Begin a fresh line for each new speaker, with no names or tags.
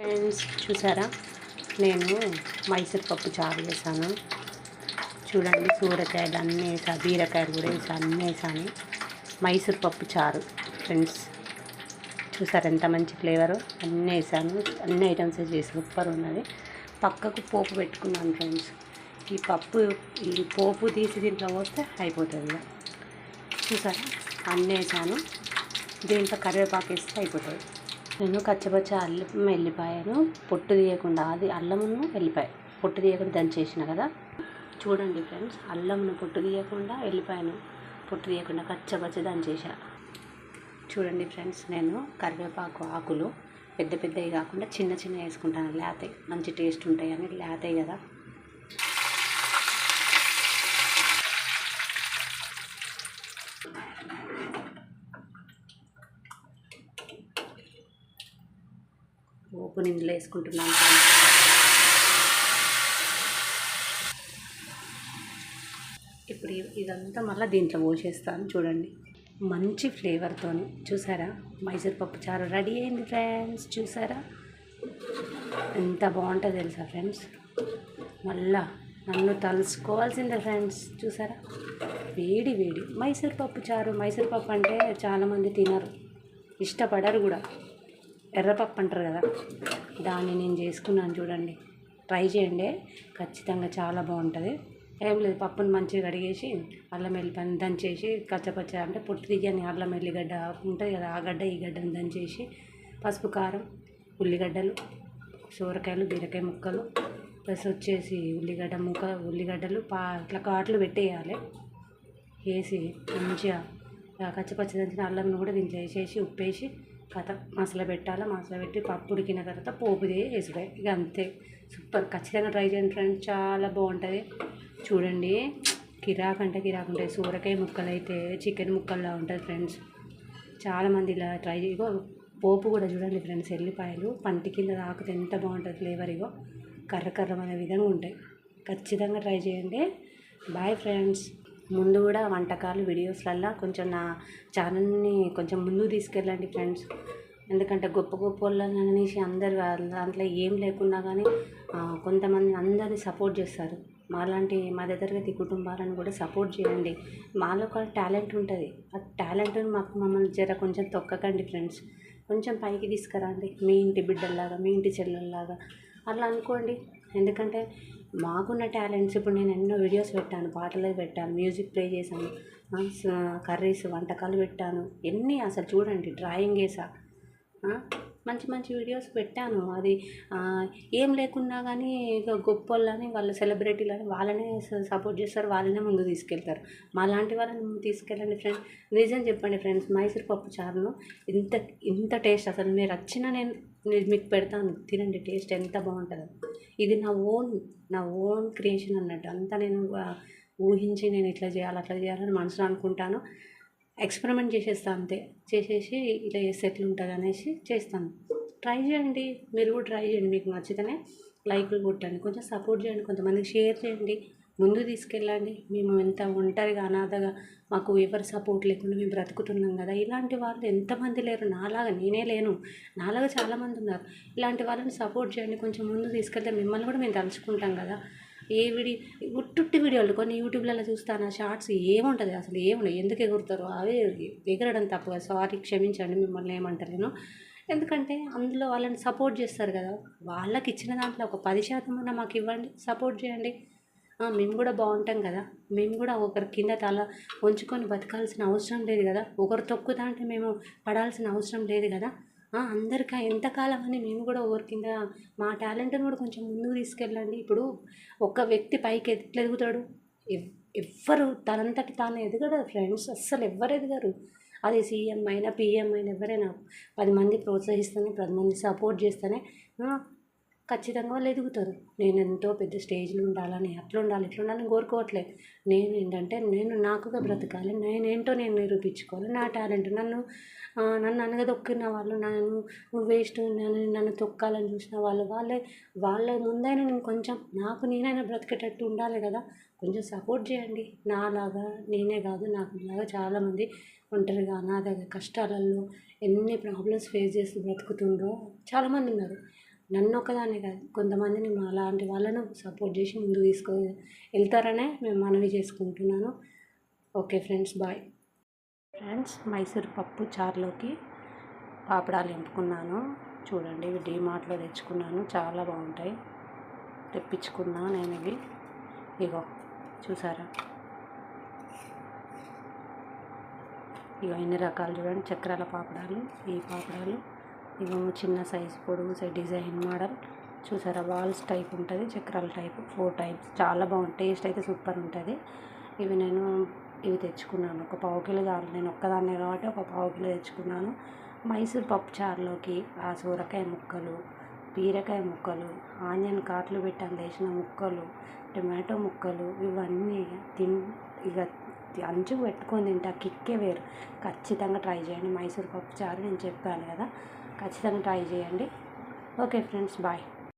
Friends చూసారా? నేను మైసూర్ పప్పు చారు వేసాను చూడండి సూరకాయలు అన్నీ వేసా బీరకాయలు కూడా వేసాను అన్నీ వేసాను. మైసూర్ పప్పు చారు ఫ్రెండ్స్ చూసారు ఎంత మంచి ఫ్లేవర్ అన్నీ వేసాను. అన్ని ఐటమ్స్ చేసి సూపర్ ఉన్నది. పక్కకు పోపు పెట్టుకున్నాను ఫ్రెండ్స్ ఈ పప్పు ఈ పోపు తీసి దీంట్లో పోస్తే అయిపోతుంది చూసారా? అన్నీ వేసాను. దీంట్లో కరివేపాకు వేస్తే అయిపోతుంది. నేను కచ్చపచ్చ అల్లం వెళ్ళిపోయాను పొట్టు తీయకుండా అది అల్లమును వెల్లిపాయ పొట్టు తీయకుండా దంచేసిన కదా? చూడండి ఫ్రెండ్స్ అల్లంను పొట్టు తీయకుండా వెళ్ళిపోయాను పొట్టు తీయకుండా కచ్చపచ్చ దంచేసా చూడండి ఫ్రెండ్స్ నేను కరివేపాకు ఆకులు పెద్ద పెద్దవి కాకుండా చిన్న చిన్న వేసుకుంటాను. లేతాయి మంచి టేస్ట్ ఉంటాయి అని లేతాయి కదా? పోపు నిందులో వేసుకుంటున్నాను ఇప్పుడు ఇదంతా మళ్ళీ దీంట్లో పోసేస్తాను చూడండి. మంచి ఫ్లేవర్తో చూసారా? మైసూర్ పప్పు చారు రెడీ అయింది ఫ్రెండ్స్ చూసారా? ఎంత బాగుంటుంది తెలుసా ఫ్రెండ్స్? మళ్ళా నన్ను తలుసుకోవాల్సిందే ఫ్రెండ్స్ చూసారా? వేడి వేడి. మైసూర్ పప్పు చారు మైసూర్ పప్పు అంటే చాలామంది తినరు ఇష్టపడరు కూడా. ఎర్రపప్పు అంటారు కదా దాన్ని నేను చేసుకున్నాను చూడండి. ట్రై చేయండి ఖచ్చితంగా చాలా బాగుంటుంది. ఏం లేదు పప్పుని మంచిగా కడిగేసి అల్లం వెల్లిపాయని దంచేసి కచ్చపచ్చ అంటే పొట్టు తీయని అల్లం ఎల్లిగడ్డ ఉంటుంది కదా ఆ గడ్డ ఈ గడ్డను దంచేసి పసుపు కారం ఉల్లిగడ్డలు సోరకాయలు బీరకాయ ముక్కలు ప్లస్ వచ్చేసి ఉల్లిగడ్డ ముక్క ఉల్లిగడ్డలు పా ఇట్లా కాట్లు పెట్టేయాలి. వేసి మంచిగా కచ్చపచ్చ దంచిన అల్లంను కూడా దీంట్లో వేసేసి ఉప్పేసి కథ మసాలా పెట్టాలి? మసాలా పెట్టి పప్పు ఉడికిన తర్వాత పోపు వేసుడే ఇక అంతే. సూపర్. ఖచ్చితంగా ట్రై చేయండి ఫ్రెండ్స్. చాలా బాగుంటుంది. చూడండి. కిరాక్ అంటే కిరాక్ ఉంటుంది సూరకాయ ముక్కలు అయితే చికెన్ ముక్కల్లా ఉంటుంది ఫ్రెండ్స్. చాలామంది ఇలా ట్రై ఇగో పోపు కూడా చూడండి ఫ్రెండ్స్. ఎల్లిపాయలు పంటి కింద తాకితే ఎంత బాగుంటుంది ఫ్లేవర్ ఇగో. కర్ర కర్రమనే విధంగా ఉంటాయి. ఖచ్చితంగా ట్రై చేయండి. Bye friends. ముందు కూడా వంటకాలు వీడియోస్లల్లో కొంచెం నా ఛానల్ని కొంచెం ముందుకు తీసుకెళ్ళండి ఫ్రెండ్స్. ఎందుకంటే గొప్ప గొప్ప వాళ్ళని అనేసి అందరు దాంట్లో ఏం లేకున్నా కానీ కొంతమంది అందరినీ సపోర్ట్ చేస్తారు. మాలాంటి మధ్యతరగతి కుటుంబాలను కూడా సపోర్ట్ చేయండి. మాలో ఒక టాలెంట్ ఉంటుంది. ఆ టాలెంట్ని మాకు మమ్మల్ని జర కొంచెం తొక్కకండి ఫ్రెండ్స్. కొంచెం పైకి తీసుకురండి. మీ ఇంటి బిడ్డల్లాగా మీ ఇంటి చెల్లెల్లాగా. అలా అనుకోండి. ఎందుకంటే మాకున్న టాలెంట్స్ ఇప్పుడు నేను ఎన్నో వీడియోస్ పెట్టాను పాటలు పెట్టాను మ్యూజిక్ ప్లే చేశాను కర్రీస్ వంటకాలు పెట్టాను ఎన్ని అసలు చూడండి డ్రాయింగ్ వేసా మంచి మంచి వీడియోస్ పెట్టాను. అది ఏం లేకున్నా కానీ ఇక గొప్ప వాళ్ళని వాళ్ళ సెలబ్రిటీలని వాళ్ళనే సపోర్ట్ చేస్తారు. వాళ్ళనే ముందు తీసుకెళ్తారు. మా లాంటి వాళ్ళని ముందు తీసుకెళ్ళండి ఫ్రెండ్స్. రీజన్ చెప్పండి ఫ్రెండ్స్ మైసూర్ పప్పు చారును ఇంత ఇంత టేస్ట్ అసలు మీరు వచ్చిన నేను మీకు పెడతాను. తినండి టేస్ట్ ఎంత బాగుంటుందో. ఇది నా ఓన్ నా ఓన్ క్రియేషన్ అన్నట్టు. అంతా నేను ఊహించి నేను ఇట్లా చేయాలి అట్లా చేయాలని మనసులో అనుకుంటాను. ఎక్స్పెరిమెంట్ చేసేస్తా అంతే. చేసేసి ఇలా చేస్తే ఎట్లుంటుంది అనేసి చేస్తాను. ట్రై చేయండి. మీరు కూడా ట్రై చేయండి. మీకు నచ్చితేనే లైక్లు కొట్టండి. కొంచెం సపోర్ట్ చేయండి. కొంతమందికి షేర్ చేయండి. ముందు తీసుకెళ్ళండి. మేము ఎంత ఒంటరిగా అనాథగా మాకు ఎవరు సపోర్ట్ లేకుండా మేము బ్రతుకుతున్నాం కదా. ఇలాంటి వాళ్ళు ఎంతమంది లేరు. నాలాగా నేనే లేను. నాలాగా చాలామంది ఉన్నారు. ఇలాంటి వాళ్ళని సపోర్ట్ చేయండి. కొంచెం ముందు తీసుకెళ్తే మిమ్మల్ని కూడా మేము తలుచుకుంటాం కదా. ఏ వీడి ఉట్టుట్టి వీడియోలు కొన్ని యూట్యూబ్లలో చూస్తాను షార్ట్స్ ఏముంటుంది అసలు ఏముండదు ఎందుకు ఎగురుతారు? అవే ఎగరడం తప్పుగా సారీ క్షమించండి మిమ్మల్ని ఏమంటారు నేను. ఎందుకంటే అందులో వాళ్ళని సపోర్ట్ చేస్తారు కదా వాళ్ళకి ఇచ్చిన దాంట్లో ఒక పది శాతం అన్న మాకు ఇవ్వండి సపోర్ట్ చేయండి. మేము కూడా బాగుంటాం కదా మేము కూడా ఒకరి కింద తల ఉంచుకొని బతకాల్సిన అవసరం లేదు కదా ఒకరు తొక్కుతా అంటే మేము పడాల్సిన అవసరం లేదు కదా. అందరికీ ఎంతకాలం అని మేము కూడా ఒకరి కింద మా టాలెంట్ని కూడా కొంచెం ముందుకు తీసుకెళ్ళండి. ఇప్పుడు ఒక వ్యక్తి పైకి ఎట్లా ఎదుగుతాడు? ఎవ్- ఎవ్వరు తనంతటి తాను ఎదగడు ఫ్రెండ్స్ అస్సలు ఎవ్వరు ఎదగరు. అది సీఎం అయినా పిఎం అయినా ఎవరైనా పది మంది ప్రోత్సహిస్తేనే పది మంది సపోర్ట్ చేస్తేనే ఖచ్చితంగా వాళ్ళు ఎదుగుతారు. నేను ఎంతో పెద్ద స్టేజ్లో ఉండాలని అట్లా ఉండాలి ఇట్లా ఉండాలని కోరుకోవట్లేదు. నేను ఏంటంటే నేను నాకుగా బ్రతకాలి నేనేంటో నేను నిరూపించుకోవాలి. నా టాలెంట్ నన్ను నన్ను అనగదొక్కిన వాళ్ళు నన్ను నువ్వు వేస్ట్ నన్ను నన్ను తొక్కాలని చూసిన వాళ్ళు వాళ్ళే వాళ్ళ ముందైనా నేను కొంచెం నాకు నేనైనా బ్రతికేటట్టు ఉండాలి కదా. కొంచెం సపోర్ట్ చేయండి. నాలాగా నేనే కాదు నాకు లాగా చాలామంది ఒంటరిగా అనాథగా కష్టాలలో ఎన్ని ప్రాబ్లమ్స్ ఫేస్ చేస్తూ బ్రతుకుతుండో చాలామంది ఉన్నారు. నన్ను ఒకదాన్ని కాదు కొంతమందిని మా అలాంటి వాళ్ళను సపోర్ట్ చేసి ముందుకు తీసుకో వెళ్తారనే మేము మనవి చేసుకుంటున్నాను. Okay friends bye. Friends Mysore పప్పు చారులోకి పాపడాలు ఎంపుకున్నాను చూడండి ఇవి డీమార్ట్లో తెచ్చుకున్నాను. చాలా బాగుంటాయి. తెప్పించుకున్నా నేను ఇవి. ఇగో చూసారా? ఇగో ఎన్ని రకాలు చూడండి. చక్రాల పాపడాలు ఈ పాపడాలు. ఇగో చిన్న సైజు పొడుగు సైజ్ డిజైన్ మోడల్. చూసారా? వాల్స్ టైప్ ఉంటుంది చక్రాల టైప్ ఫోర్ టైప్స్. చాలా బాగుంటుంది టేస్ట్ అయితే సూపర్ ఉంటుంది. ఇవి నేను ఇవి తెచ్చుకున్నాను. ఒక పావు కిలో చాలు. నేను ఒక్కదాన్నే కాబట్టి ఒక పావు కిలో తెచ్చుకున్నాను. మైసూర్ పప్పు చారులోకి ఆ సూరకాయ ముక్కలు బీరకాయ ముక్కలు ఆనియన్ కాట్లు పెట్టి వేసిన ముక్కలు టమాటో ముక్కలు ఇవన్నీ తిన్ ఇక అంచుకు పెట్టుకొని తింటా కిక్కే వేరు. ఖచ్చితంగా ట్రై చేయండి. మైసూర్ పప్పు చారు నేను చెప్పాను కదా. ఖచ్చితంగా ట్రై చేయండి. Okay friends bye.